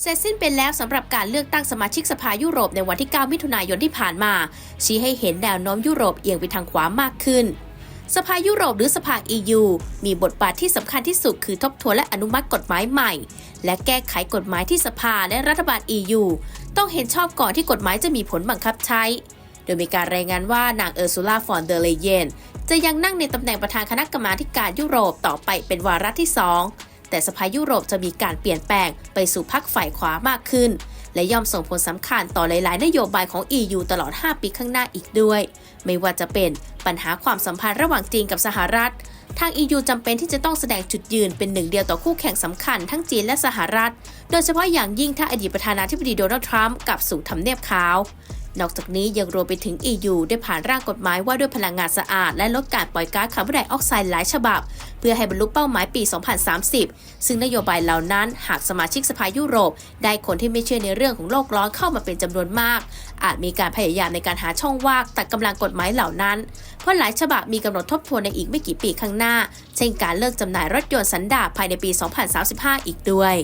เสร็จสิ้นไปแล้วสำหรับการเลือกตั้งสมาชิกสภายุโรปในวันที่ 9 มิถุนายนที่ผ่านมา ชี้ให้เห็นแนวโน้มยุโรปเอียงไปทางขวามากขึ้น สภายุโรปหรือสภา EU มีบทบาทที่สำคัญที่สุดคือทบทวนและอนุมัติกฎหมายใหม่ และแก้ไขกฎหมายที่สภาและรัฐบาล EU ต้องเห็นชอบก่อนที่กฎหมายจะมีผลบังคับใช้ โดยมีการรายงานว่านางเออร์ซูลาฟอนเดอเลเยนจะยังนั่งในตำแหน่งประธานคณะกรรมาการยุโรปต่อไปเป็นวาระที่2 แต่สภายุโรปจะมีการเปลี่ยนแปลงไปสู่พรรคฝ่ายขวามากขึ้น และย่อมส่งผลสำคัญต่อหลาย ๆ นโยบายของ EU ตลอด 5 ปีข้างหน้าอีกด้วย ไม่ว่าจะเป็นปัญหาความสัมพันธ์ระหว่างจีนกับสหรัฐ ทาง EU จำเป็นที่จะต้องแสดงจุดยืนเป็นหนึ่งเดียวต่อคู่แข่งสำคัญทั้งจีนและสหรัฐ โดยเฉพาะอย่างยิ่งถ้าอดีตประธานาธิบดีโดนัลด์ทรัมป์กลับสู่ทำเนียบขาว นอกจากนี้ยังรวมไปถึง EU ได้ผ่านร่างกฎหมายว่าด้วยพลังงานสะอาด และลดการปล่อยก๊าซคาร์บอนไดออกไซด์หลายฉบับ เพื่อให้บรรลุเป้าหมายปี 2030 ซึ่งนโยบายเหล่านั้นหากสมาชิกสภายุโรป ได้คนที่ไม่เชื่อในเรื่องของโลกร้อนเข้ามาเป็นจำนวนมาก อาจมีการพยายามในการหาช่องว่างตัดกำลังกฎหมายเหล่านั้น เพราะหลายฉบับมีกำหนดทบทวนในอีกไม่กี่ปีข้างหน้า เช่นการเลิกจำหน่ายรถยนต์สันดาปภายในปี 2035 อีกด้วย